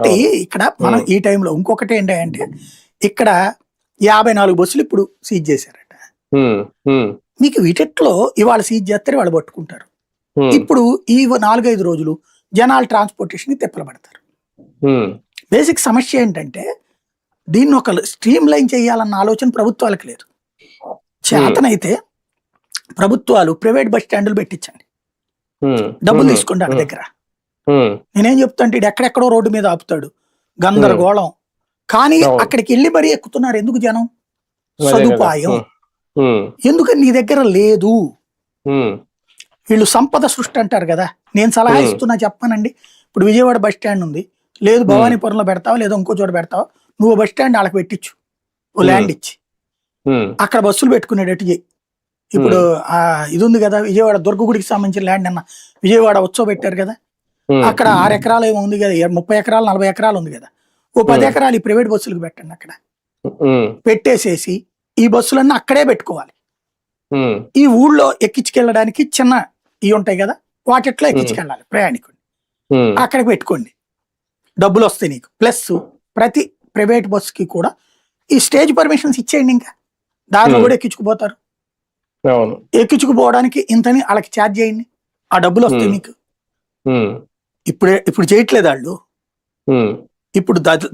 కాబట్టి ఇక్కడ మనం ఈ టైంలో ఇంకొకటి ఏంటంటే ఇక్కడ యాభై నాలుగు బస్సులు ఇప్పుడు సీజ్ చేశారట. మీకు వీటిట్లో ఇవాళ సీజ్ చేస్తే వాళ్ళు పట్టుకుంటారు. ఇప్పుడు ఈ నాలుగైదు రోజులు జనాలు ట్రాన్స్పోర్టేషన్ తిప్పలు పడతారు. బేసిక్ సమస్య ఏంటంటే దీన్ని ఒక స్ట్రీమ్ లైన్ చేయాలన్న ఆలోచన ప్రభుత్వాలకు లేదు. చేతనైతే ప్రభుత్వాలు ప్రైవేట్ బస్ స్టాండ్లు పెట్టించండి. డబ్బులు తీసుకోండి వాళ్ళ దగ్గర. నేనేం చెప్తాంటే ఇడు ఎక్కడెక్కడో రోడ్డు మీద ఆపుతాడు. గందరగోళం. కానీ. అక్కడికి వెళ్ళి మరీ ఎక్కుతున్నారు. ఎందుకు జనం. సదుపాయం. ఎందుకని నీ దగ్గర లేదు? వీళ్ళు సంపద సృష్టి అంటారు కదా. నేను సలహా. ఇస్తున్నా చెప్పానండి. ఇప్పుడు విజయవాడ బస్ స్టాండ్ ఉంది. లేదు భవానీపురంలో పెడతావా? లేదా ఇంకో చోట పెడతావా? నువ్వు బస్ స్టాండ్ వాళ్ళకి పెట్టించు ఓ. ల్యాండ్ ఇచ్చి. అక్కడ బస్సులు పెట్టుకునేటట్టు చెయ్యి ఇప్పుడు ఆ ఇది ఉంది కదా. విజయవాడ దుర్గగుడికి సంబంధించిన ల్యాండ్ అన్న విజయవాడ ఉత్సవం పెట్టారు కదా. అక్కడ ఆరు ఎకరాలు ఏమో ఉంది కదా ముప్పై ఎకరాలు నలభై ఎకరాలు ఉంది కదా. ఓ పది. ఎకరాలు ఈ ప్రైవేట్ బస్సులకు పెట్టండి అక్కడ. పెట్టేసేసి ఈ బస్సులన్నీ అక్కడే పెట్టుకోవాలి. ఈ ఊళ్ళో ఎక్కించుకెళ్ళడానికి చిన్న ఇవి ఉంటాయి కదా వాటిట్లో ఎక్కించుకెళ్ళాలి ప్రయాణికుడు ఉమ్, అక్కడికి పెట్టుకోండి. డబ్బులు వస్తాయి నీకు. ప్లస్ ప్రతి ప్రైవేట్ బస్సుకి కూడా ఈ స్టేజ్ పర్మిషన్స్ ఇచ్చేయండి ఇంకా. Hmm. కూడా ఎక్కించుకుపోతారు. ఎక్కించుకుపోవడానికి ఇంతని వాళ్ళకి ఛార్జ్ చేయండి. ఆ డబ్బులు వస్తాయి. మీకు. ఇప్పుడే ఇప్పుడు చేయట్లేదు వాళ్ళు. ఇప్పుడు ద-